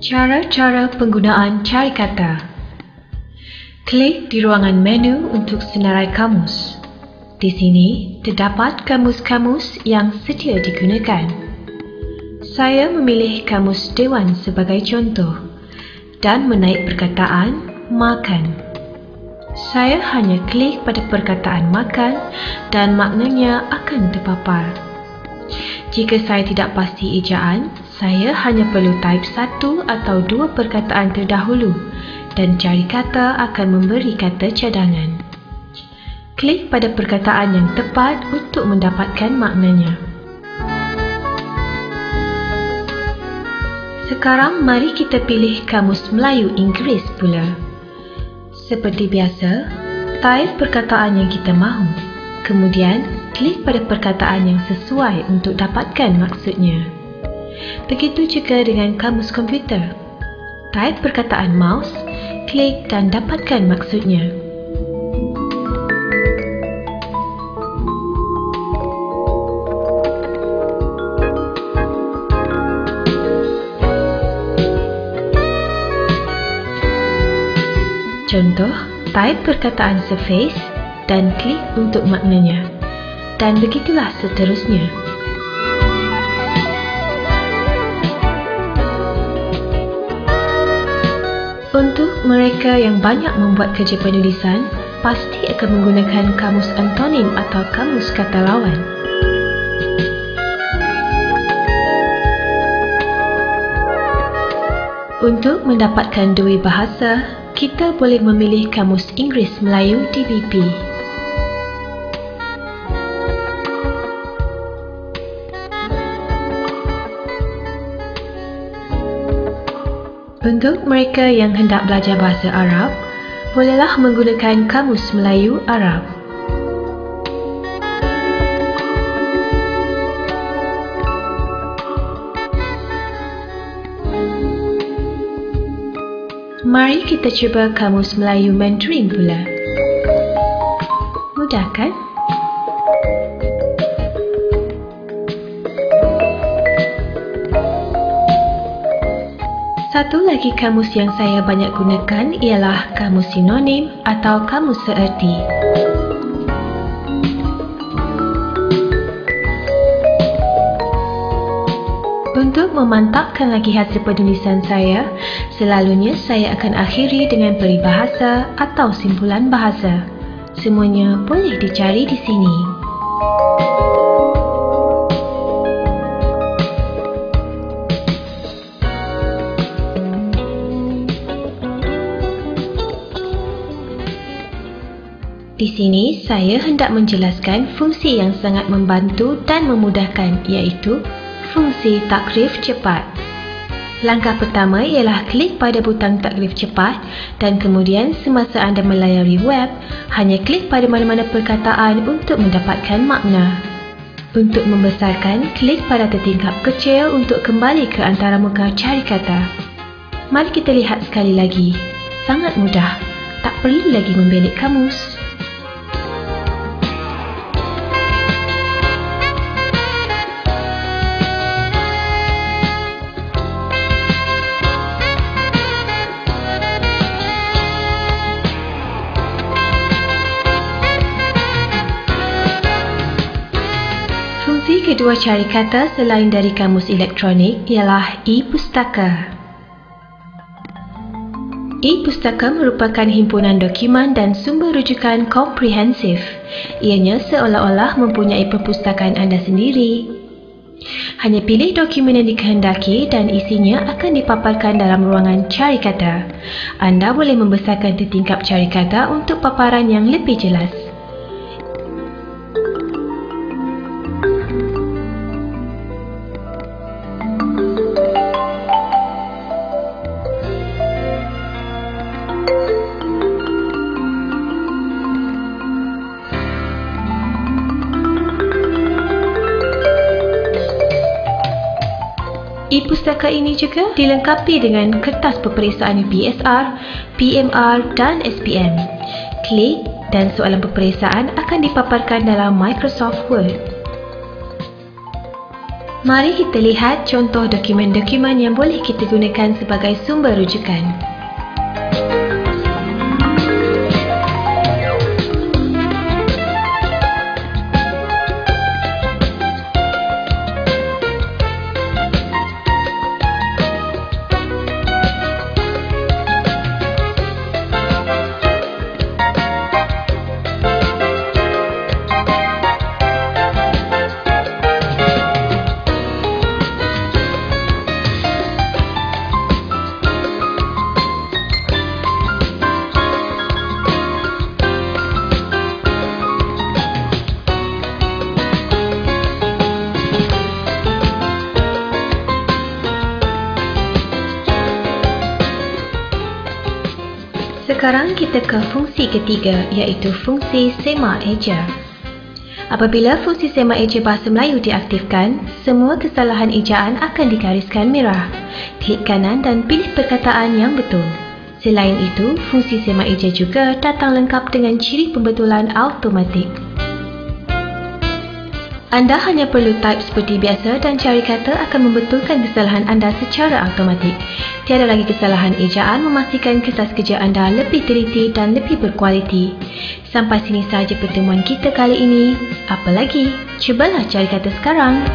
Cara-cara penggunaan cari kata Klik di ruangan menu untuk senarai kamus. Di sini terdapat kamus-kamus yang sedia digunakan. Saya memilih kamus Dewan sebagai contoh dan menaik perkataan makan. Saya hanya klik pada perkataan makan dan maknanya akan terpapar. Jika saya tidak pasti ejaan, saya hanya perlu type satu atau dua perkataan terdahulu dan cari kata akan memberi kata cadangan. Klik pada perkataan yang tepat untuk mendapatkan maknanya. Sekarang mari kita pilih kamus Melayu Inggeris pula. Seperti biasa, type perkataan yang kita mahu. Kemudian, klik pada perkataan yang sesuai untuk dapatkan maksudnya. Begitu juga dengan kamus komputer. Type perkataan mouse, klik dan dapatkan maksudnya. Contoh, type perkataan surface dan klik untuk maknanya. Dan begitulah seterusnya. Mereka yang banyak membuat kerja penulisan, pasti akan menggunakan kamus antonim atau kamus kata lawan. Untuk mendapatkan dua bahasa, kita boleh memilih kamus Inggeris Melayu DBP. Untuk mereka yang hendak belajar bahasa Arab, bolehlah menggunakan kamus Melayu Arab. Mari kita cuba kamus Melayu Mandarin pula. Mudah kan? Satu lagi kamus yang saya banyak gunakan ialah kamus sinonim atau kamus seerti. Untuk memantapkan lagi hasil penulisan saya, selalunya saya akan akhiri dengan peribahasa atau simpulan bahasa. Semuanya boleh dicari di sini. Di sini saya hendak menjelaskan fungsi yang sangat membantu dan memudahkan iaitu fungsi takrif cepat. Langkah pertama ialah klik pada butang takrif cepat dan kemudian semasa anda melayari web, hanya klik pada mana-mana perkataan untuk mendapatkan makna. Untuk membesarkan, klik pada tertingkap kecil untuk kembali ke antara muka cari kata. Mari kita lihat sekali lagi. Sangat mudah. Tak perlu lagi membelik kamus. Kedua cari kata selain dari kamus elektronik ialah e-pustaka. E-pustaka merupakan himpunan dokumen dan sumber rujukan komprehensif. Ianya seolah-olah mempunyai perpustakaan anda sendiri. Hanya pilih dokumen yang dikehendaki dan isinya akan dipaparkan dalam ruangan cari kata. Anda boleh membesarkan tertingkap cari kata untuk paparan yang lebih jelas. E-pustaka ini juga dilengkapi dengan kertas peperiksaan PSR, PMR dan SPM. Klik dan soalan peperiksaan akan dipaparkan dalam Microsoft Word. Mari kita lihat contoh dokumen-dokumen yang boleh kita gunakan sebagai sumber rujukan. Sekarang kita ke fungsi ketiga iaitu fungsi sema eja. Apabila fungsi sema eja bahasa Melayu diaktifkan, semua kesalahan ejaan akan digariskan merah. Klik kanan dan pilih perkataan yang betul. Selain itu, fungsi sema eja juga datang lengkap dengan ciri pembetulan automatik. Anda hanya perlu type seperti biasa dan cari kata akan membetulkan kesalahan anda secara automatik. Tiada lagi kesalahan ejaan memastikan kertas kerja anda lebih teliti dan lebih berkualiti. Sampai sini sahaja pertemuan kita kali ini. Apa lagi? Cubalah cari kata sekarang.